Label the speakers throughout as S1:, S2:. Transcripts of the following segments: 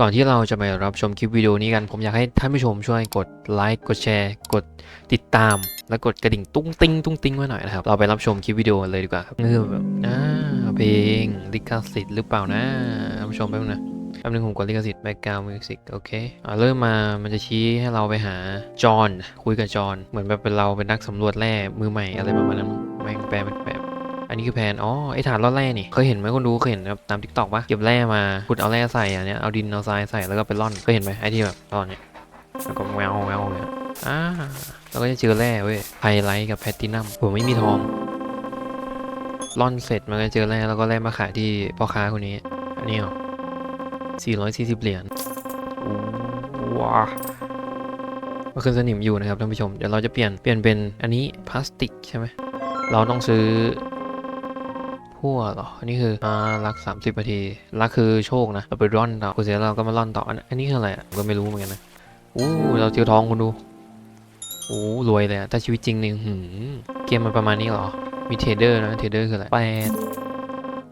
S1: ก่อนที่เราจะไปรับชมคลิปวิดีโอนี้กัน ผมอยากให้ท่านผู้ชมช่วยกดไลค์กดแชร์ กดติดตาม และกดกระดิ่งตุ้งติ้งตุ้งติ้งไว้หน่อยนะครับ เราไปรับชมคลิปวิดีโอเลยดีกว่าครับคือแบบอ่าเพลงลิขสิทธิ์หรือเปล่านะท่านผู้ชมแป๊บนึงนะแป๊บนึงผมกดลิขสิทธิ์แบ็กกราวด์มิวสิกโอเคอ่าเริ่มมามันจะชี้ให้เราไปหาจอห์นคุยกับจอห์นเหมือนแบบเป็นเราเป็นนักสำรวจแร่มือใหม่อะไรประมาณนั้นแม่งแปลเป็น อันนี้คือแผนอ๋อไอฐานล่อแร่นี่เคยเห็นไหมคนดูเคยเห็นแบบตามทิกตอกปะเก็บแร่มาขุดเอาแร่ใส่อันเนี้ยเอาดินเอาทรายใส่แล้วก็ไปร่อนเคยเห็นไหมไอที่แบบร่อนเนี่ยแล้วก็แววแววเนี่ยอ่าเราก็จะเจอแร่เว้ยไฮไลท์กับแพตตินัมผมไม่มีทองร่อนเสร็จมันก็เจอแร่แล้วก็แร่มาขายที่พ่อค้าคนนี้อันนี้เหรอ440 เหรียญอู้ว้าก็คือสนิมอยู่นะครับท่านผู้ชม เดี๋ยวเราจะเปลี่ยนเปลี่ยนเป็นอันนี้พลาสติกใช่ไหม เราต้องซื้อ พั่วเหรอ อันนี้คืออ่ารัก 30นาที รักคือโชคนะเราไปร่อนต่อคุณเสียเราก็มาร่อนต่อ อันนี้คืออะไรอะก็ไม่รู้เหมือนกันนะอู้เราเจอทองคุณดูโอ้รวยเลยอะถ้าชีวิตจริงนี่หืมเกมมันประมาณนี้เหรอ มีเทรดเดอร์นะ เทรดเดอร์คืออะไรแปด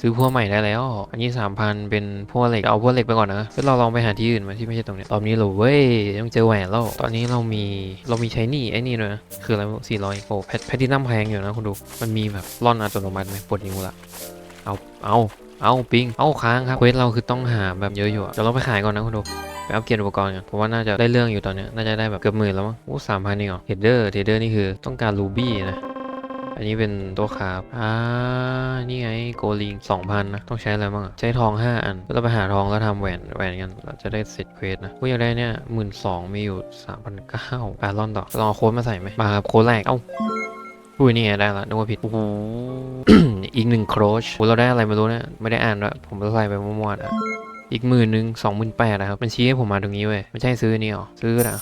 S1: ซื้อพั่วใหม่ได้แล้ว อันนี้สามพันเป็นพั่วเหล็กเอาพั่วเหล็กไปก่อนนะแล้วเราลองไปหาที่อื่นมาที่ไม่ใช่ตรงนี้ตอนนี้เราเว้ยต้องเจอแหวนแล้วตอนนี้เรามีเรามีใช้นี่ไอ้นี่ด้วยนะคืออะไรสี่ร้อยโอ้แพทแพทตินัมแพงอยู่นะคุณดูมันมีแบบร่อนอัตโนมัติไหมปวดนิ้วละเอาเอาเอาปิงเอาค้างครับเควสเราคือต้องหาแบบเยอะอยู่เดี๋ยวเราไปขายก่อนนะคุณดูไปอัปเกรดอุปกรณ์กันผมว่าน่าจะได้เรื่องอยู่ตอนนี้น่าจะได้แบบเกือบหมื่นแล้วมั้งโอ้สามพันนี่เหรอเทรดเดอร์เทรดเดอร์นี่คือต้องการรูบี้นะ อันนี้เป็นตัวคาบอ่า นี่ไงโกลิงสองพันนะ ต้องใช้อะไรบ้างอะใช้ทองห้าอันแล้วเราไปหาทองแล้วทำแหวนแหวนกัน เราจะได้เสร็จเควสนะกูอยากได้เนี่ยหมื่นสองมีอยู่สามพันเก้าปาล่อนต่อลองโค้ดมาใส่ไหมมาครับโค้ดแรก เอ้าอุ้ยนี่ไงได้ละนึกว่าผิดโอ้โหอีกหนึ่งโครชโอ้เราได้อะไรไม่รู้เนี่ยไม่ได้อ่านด้วยผมใส่ไปมั่วๆอะอีกหมื่นหนึ่งสองหมื่นแปดนะครับมันชี้ให้ผมมาตรงนี้เว้ยไม่ใช่ซื้อนี่หรอซื้อนะ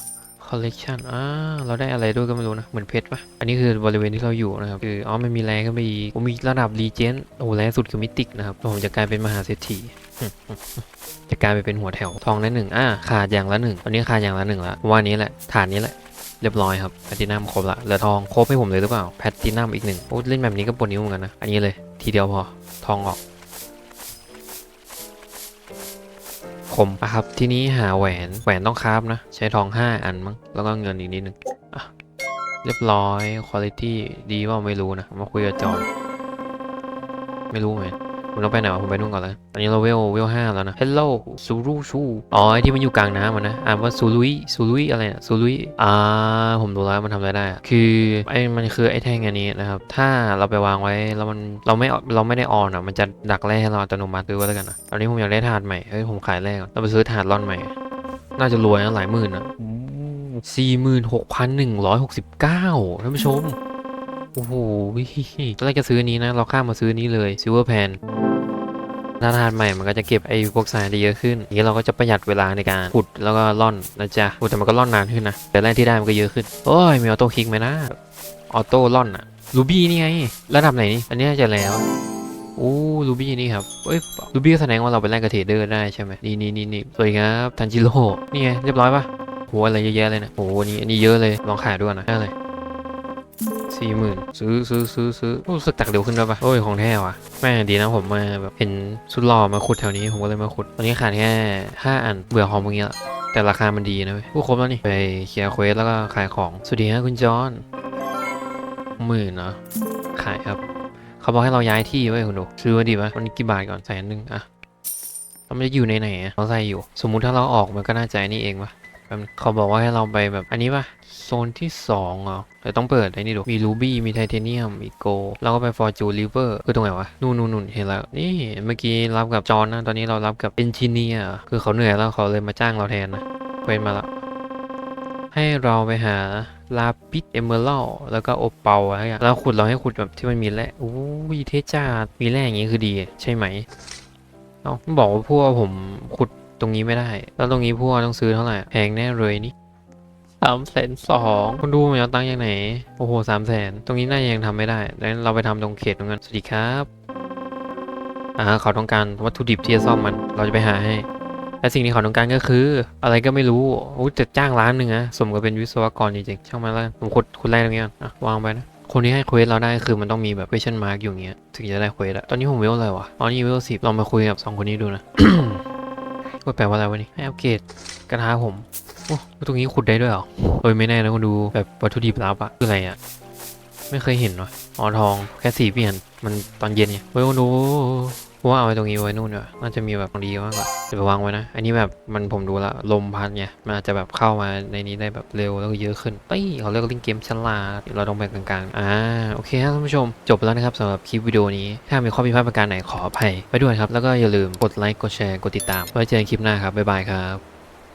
S1: คอลเลกชันอ่าเราได้อะไรด้วยก็ไม่รู้นะ เหมือนเพชรปะอันนี้คือบริเวณที่เราอยู่นะครับ คือ อ๋อมันมีแรงขึ้นไปอีกผมมีระดับรีเจนโอ้แรงสุดคือมิติกนะครับผมจะกลายเป็นมหาเศรษฐีจะกลายไปเป็นหัวแถวทองได้หนึ่งอ่าขาดอย่างละหนึ่งตอนนี้ขาดอย่างละหนึ่งละว่านี้แหละฐานนี้แหละเรียบร้อยครับแพตตินัมครบละเหลือทองครบให้ผมเลยหรือเปล่าแพตตินัมอีกหนึ่งโอ้เล่นแบบนี้ก็ปวดนิ้วเหมือนกันนะ อันนี้เลยทีเดียวพอทองออก คมอะครับ ทีนี้หาแหวน แหวนต้องคราฟนะ ใช้ทอง 5 อันมั้ง แล้วก็เงินอีกนิดนึงอะเรียบร้อยคุณภาพดีว่าไม่รู้นะ มาคุยกับจอห์นไม่รู้ไหม ผมต้องไปไหนวะผมไปนู่นก่อนแล้วตอนนี้เราเวลเวลห้าแล้วนะ Hello ซูรุชูอ๋อไอที่มันอยู่กลางน้ำมันนะอ่านว่าซูลุยซูลุยอะไรนะซูลุยอ่าผมรู้แล้วมันทำอะไรได้ คือไอมันคือไอแท่งอันนี้นะครับ ถ้าเราไปวางไว้แล้วมันเราไม่เราไม่ได้ออนอะมันจะดักแร่ให้เราอัตโนมัติซื้อไว้แล้วกันนะตอนนี้ผมอยากได้ถาดใหม่เฮ้ยผมขายแร่ก่อนเราไปซื้อถาดร่อนใหม่ น่าจะรวยนะหลายหมื่นอะสี่หมื่นหกพันหนึ่งร้อยหกสิบเก้าท่านผู้ชมโอ้โหตอนแรกจะซื้อนี้นะ เราข้ามมาซื้อนนี้เลยซิลเวอร์แพน ถ้าทานใหม่มันก็จะเก็บไอ้พวกทรายได้เยอะขึ้นอย่างนี้เราก็จะประหยัดเวลาในการขุดแล้วก็ล่อนนะจ๊ะโอ้แต่มันก็ล่อนนานขึ้นนะแต่แรกที่ได้มันก็เยอะขึ้น โอ้ยมีออโต้คลิกไหมนะออโต้ล่อนอะรูบี้นี่ไง ระดับไหนนี่ อันนี้จะแล้วโอ้รูบี้นี่ครับเอ้ยรูบี้แสดงว่าเราไปแลกกับเทรดเดอร์ได้ใช่ไหมนี่นี่นี่นี่สวยครับทันจิโร่นี่ไงเรียบร้อยปะโหอะไรเยอะแยะเลยนะโหอันนี้อันนี้เยอะเลยลองขายด้วยนะได้เลย สี่หมื่นซื้อซื้อซื้อซื้อรู้สึกตักเร็วขึ้นด้วยปะโอ้ยของแท้ว่ะแม่ดีนะผมมาแบบเห็นสุดหล่อมาขุดแถวนี้ผมก็เลยมาขุดตอนนี้ขาดแค่ห้าอันเบื่อของพวกนี้ละแต่ราคามันดีนะเว้ยผู้ครบแล้วนี่ไปเคลียร์เควสแล้วก็ขายของสวัสดีฮะคุณจอนหมื่นเนาะขายครับ เขาบอกให้เราย้ายที่เว้คุณดูซื้อมาดีปะวันนี้กี่บาทก่อนแสนหนึ่งอะม่ได้อยู่ในไหนอะเราใส่อยู่ สมมุติถ้าเราออกมันก็น่าจะนี่เองปะ เขาบอกว่าให้เราไปแบบอันนี้ป่ะโซนที่สองเรอแต่ต้องเปิดไอ้นี่ดูมีรูบี้มีไทเทเนียมมีโกลแล้วก็ไปฟอร์จูริเวอร์คือตรงไหนวะ นู่นนู่นนู่นเห็นแล้ว นี่เมื่อกี้รับกับจอนนะ ตอนนี้เรารับกับเอนจิเนียร์คือเขาเหนื่อยแล้วเขาเลยมาจ้างเราแทนนะเว้นมาแล้วให้เราไปหาลาปิดเอเมอรัลแล้วก็โอเปาอะไรอย่างแล้วขุดเราให้ขุดแบบที่มันมีแร่โอ้ยเทจ้าดมีแร่อย่างงี้คือดี ใช่ไหมเอ้าบอกว่าพวกผมขุด ตรงนี้ไม่ได้ แล้วตรงนี้พวกต้องซื้อเท่าไหร่แพงแน่เลยนี่สามแสนสองคุณดูมันเอาตั้งยังไหน โอ้โหสามแสนตรงนี้น่าจะยังทำไม่ได้งั้นเราไปทำตรงเขตตรงนั้นสวัสดีครับอ่าเขาต้องการวัตถุดิบที่จะซ่อมมัน เราจะไปหาให้และสิ่งที่เขาต้องการก็คือ อะไรก็ไม่รู้โอ้จะจ้างร้านหนึ่งนะสมกับเป็นวิศวกรจริงๆช่างมันแล้วผมขุดขุดแรกตรงนี้ก่อนอะวางไปนะคนที่ให้เควสเราได้คือมันต้องมีแบบ question mark อยู่เงี้ย ถึงจะได้เควสอะตอนนี้ผมเวลอะไรวะตอนนี้เวลสิบลองมาคุยกับสองคนนี้ดูนะ ว่าแปลว่าอะไรวะนี่ให้อัปเกรดกระทะผมโอ้ตรงนี้ขุดได้ด้วยเหรอเอ้ยไม่แน่นะคุณดูแบบวัตถุดิบลับอะคืออะไรอะไม่เคยเห็นวะอ๋อทองแค่สีเปลี่ยนมันตอนเย็นไงเฮ้ยคุณดู ว่าเอาไว้ตรงนี้ไว้นู่นเนีกว่ยน่าจะมีแบบของดีมากกว่าเดี๋ยวไปวางไว้นะ อันนี้แบบมันผมดูและลมพัดไงมันอาจจะแบบเข้ามาในนี้ได้แบบเร็วแล้วก็เยอะขึ้นเอ้ยเขาเรียกว่าเล่นเกมฉลาดเดี๋ยวเราต้องแบ่งกลางๆอ่าโอเคครับท่านผู้ชม จบไปแล้วนะครับสำหรับคลิปวิดีโอนี้ ถ้ามีข้อผิดพลาดประการไหนขออภัยไปด้วยครับแล้วก็อย่าลืมกดไลค์กดแชร์กดติดตามไว้เจอกันคลิปหน้าครับบ๊ายบายครับ